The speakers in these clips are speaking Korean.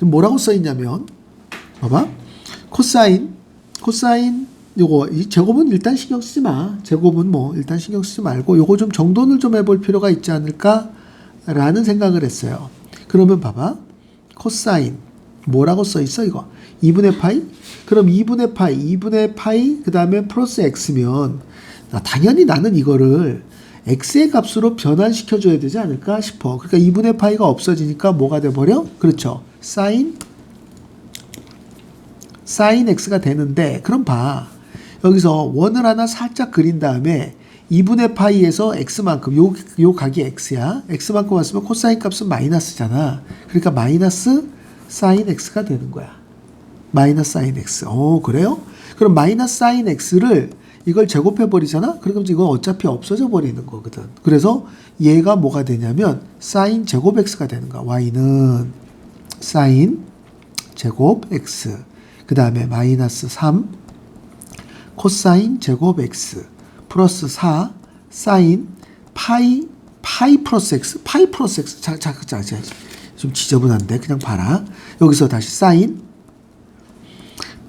뭐라고 써 있냐면 봐봐. 코사인 코사인 요거 이 제곱은 일단 신경 쓰지 마. 제곱은 뭐 일단 신경 쓰지 말고 요거 좀 정돈을 좀 해볼 필요가 있지 않을까라는 생각을 했어요. 그러면 봐봐. 코사인 뭐라고 써 있어 이거 2분의 파이 그럼 2분의 파이 2분의 파이 그 다음에 플러스 x면 나 당연히 나는 이거를 x의 값으로 변환시켜 줘야 되지 않을까 싶어. 그러니까 2분의 파이가 없어지니까 뭐가 돼버려? 그렇죠. 사인 사인 x가 되는데 그럼 봐. 여기서 원을 하나 살짝 그린 다음에 2분의 파이에서 x만큼 요, 요 각이 x야. X만큼 왔으면 코사인 값은 마이너스잖아. 그러니까 마이너스 사인 x가 되는 거야. 마이너스 사인 x. 어 그래요? 그럼 마이너스 사인 x를 이걸 제곱해 버리잖아? 그럼 이건 어차피 없어져 버리는 거거든. 그래서 얘가 뭐가 되냐면 사인 제곱 x가 되는 거야 y는. 사인 제곱 x. 그 다음에 마이너스 3 코사인 제곱 x 플러스 4 사인 파이 파이 플러스 x. 파이 플러스 x. 자 자 자 자 좀 지저분한데 그냥 봐라. 여기서 다시 사인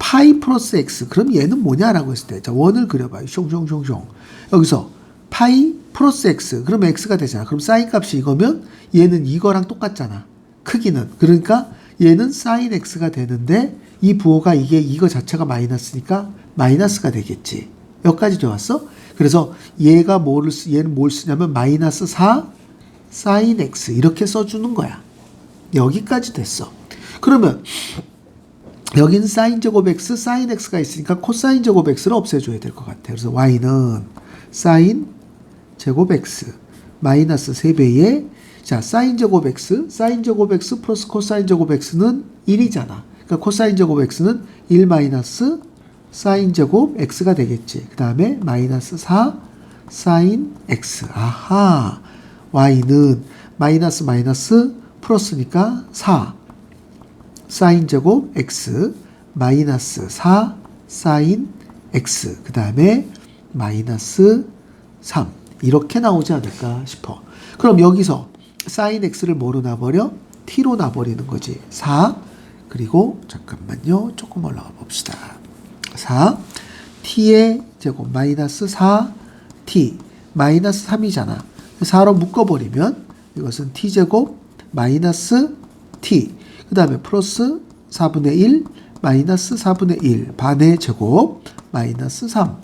파이 플러스 x. 그럼 얘는 뭐냐라고 했을 때 자 원을 그려봐요. 숑숑숑숑. 여기서 파이 플러스 x. 그럼 x가 되잖아. 그럼 사인 값이 이거면 얘는 이거랑 똑같잖아. 크기는. 그러니까 얘는 사인 x가 되는데 이 부호가 이게 이거 자체가 마이너스니까 마이너스가 되겠지. 여기까지 좋았어? 그래서 얘가 뭐를 쓰, 얘는 뭘 쓰냐면 마이너스 4 사인 x. 이렇게 써주는 거야. 여기까지 됐어. 그러면 여기는 사인 제곱 x, 사인 x가 있으니까 코사인 제곱 x를 없애줘야 될 것 같아. 그래서 y는 사인 제곱 x 마이너스 3배의 자 사인 제곱 x, 사인 제곱 x 플러스 코사인 제곱 x는 1이잖아. 그러니까 코사인 제곱 x는 1 마이너스 사인 제곱 x가 되겠지. 그 다음에 마이너스 4 사인 x. 아하. y는 마이너스 마이너스 플러스니까 4 사인 제곱 x 마이너스 4 사인 x 그 다음에 마이너스 3 이렇게 나오지 않을까 싶어. 그럼 여기서 사인 x를 뭐로 놔버려? t로 놔버리는 거지. 4 그리고 잠깐만요. 조금 올라가 봅시다. 4 t의 제곱 마이너스 4 t 마이너스 3이잖아. 4로 묶어버리면 이것은 t 제곱 마이너스 t 그 다음에 플러스 4분의 1 마이너스 4분의 1 반의 제곱 마이너스 3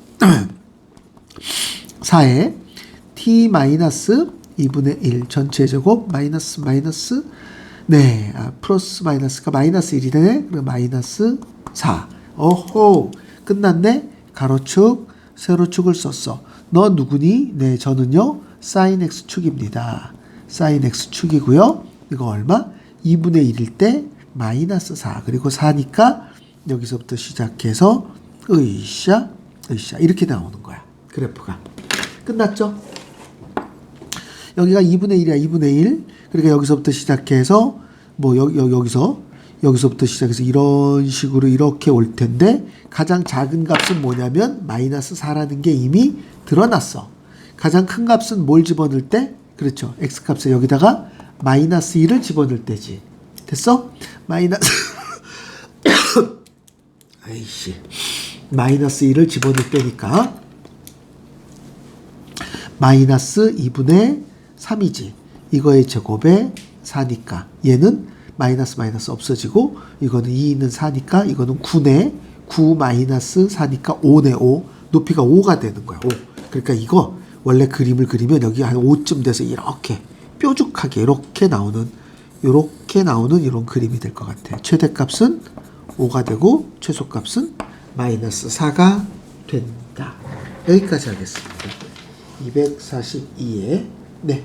4에 t 마이너스 2분의 1 전체 제곱 마이너스 마이너스 네 아, 플러스 마이너스가 마이너스 1이 되네. 그럼 마이너스 4 오호 끝났네. 가로축 세로축을 썼어. 너 누구니? 네 저는요. 사인 x축입니다. 사인 x축이고요. 이거 얼마 2분의 1일 때 마이너스 4 그리고 4니까 여기서부터 시작해서 으쌰 으쌰. 이렇게 나오는 거야 그래프가. 끝났죠? 여기가 2분의 1이야 2분의 1 그러니까 여기서부터 시작해서 뭐 여, 여, 여기서 여기서부터 시작해서 이런 식으로 이렇게 올 텐데 가장 작은 값은 뭐냐면 마이너스 4라는 게 이미 드러났어. 가장 큰 값은 뭘 집어넣을 때? 그렇죠. X값에 여기다가 마이너스 1을 집어넣을 때지. 됐어? 마이너스 아이씨 마이너스 1을 집어넣을 때니까 마이너스 2분의 3이지. 이거의 제곱에 4니까 얘는 마이너스 마이너스 없어지고 이거는 2는 4니까 이거는 9네 9 마이너스 4니까 5네 5 높이가 5가 되는 거야 5 그러니까 이거 원래 그림을 그리면 여기 한 5쯤 돼서 이렇게 뾰족하게 이렇게 나오는 이렇게 나오는 이런 그림이 될 것 같아. 최대값은 5가 되고 최소값은 마이너스 4가 된다. 여기까지 하겠습니다. 242의 네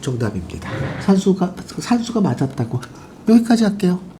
정답입니다. 산수가 산수가 맞았다고 여기까지 할게요.